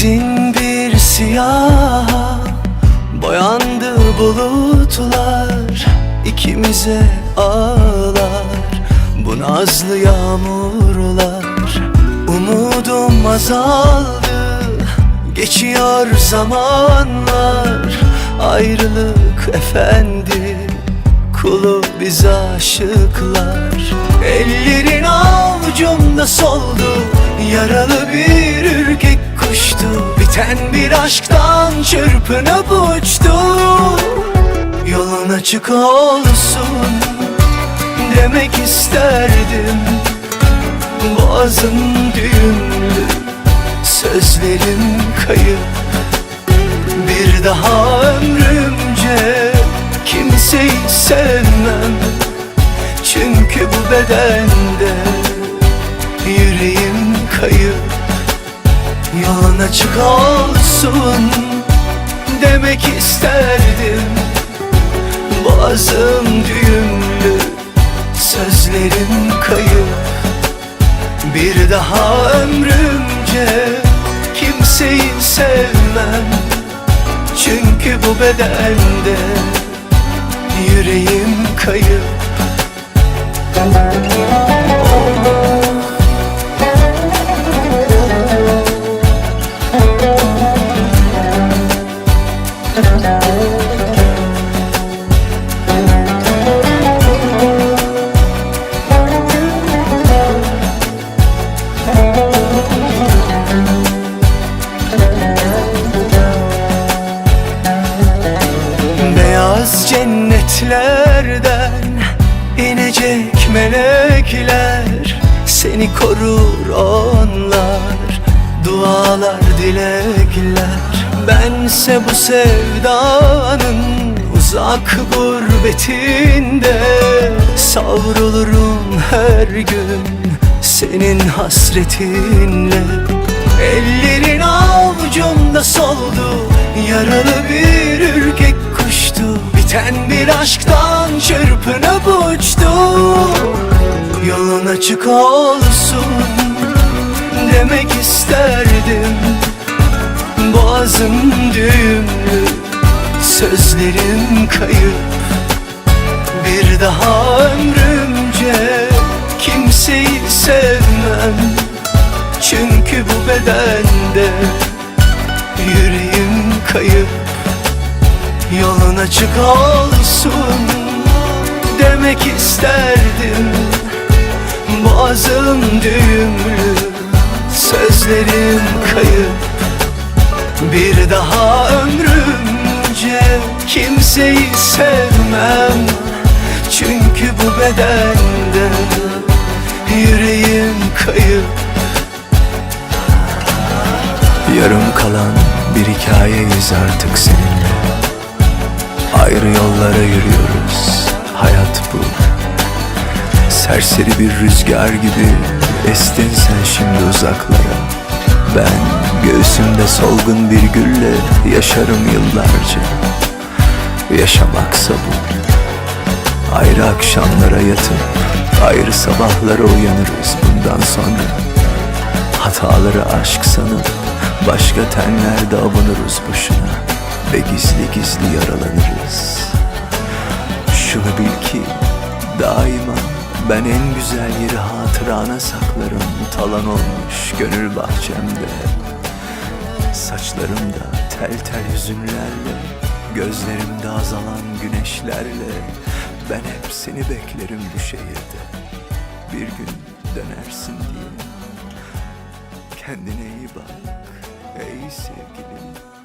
Simsiyah boyandı bulutlar ikimize ağlar. Bu nazlı yağmurlar Umudum azaldı geçiyor zamanlar. Ayrılık efendi kulu biz aşıklar. Ellerin avucumda soldu Yaralı bir ürkek kuştu Biten bir aşktan çırpınıp uçtu Yolun açık olsun Demek isterdim. Boğazım düğümlü Sözlerim kayıp. Bir daha ömrümce Kimseyi sevmem. Çünkü bu bedende Yüreğim kayıp Yolun açık olsun Demek isterdim. Boğazım düğümlü Sözlerim kayıp. Bir daha ömrümce Kimseyi sevmem. Çünkü bu bedende Yüreğim kayıp cennetlerden inecek melekler. Seni korur onlar Dualar dilekler. Bense bu sevdanın uzak gurbetinde. Savrulurum her gün senin hasretinle. Ellerin avucumda soldu Yaralı bir ürkek kuştu Biten bir aşktan çırpınıp uçtu Yolun açık olsun Demek isterdim. Boğazım düğümlü Sözlerim kayıp. Bir daha ömrümce Kimseyi sevmem. Çünkü bu bedende Yüreğim kayıp açık olsun Demek isterdim. Boğazım düğümlü Sözlerim kayıp. Bir daha ömrümce Kimseyi sevmem. Çünkü bu bedende Yüreğim kayıp. Yarım kalan bir hikayeyiz artık seninle Ayrı yollara yürüyoruz. Hayat bu. Serseri bir rüzgar gibi Estin sen şimdi uzaklara. Ben göğsümde solgun bir gülle Yaşarım yıllarca. Yaşamaksa bu Ayrı akşamlara yatıp Ayrı sabahlara uyanırız bundan sonra. Hataları aşk sanıp Başka tenlerde avunuruz boşuna Ve gizli gizli yaralanırız. Şunu bil ki daima ben en güzel yeri hatırana saklarım. Talan olmuş gönül bahçemde. Saçlarımda tel tel hüzünlerle Gözlerimde azalan güneşlerle. Ben hep seni beklerim bu şehirde. Bir gün dönersin diye. Kendine iyi bak ey sevgilim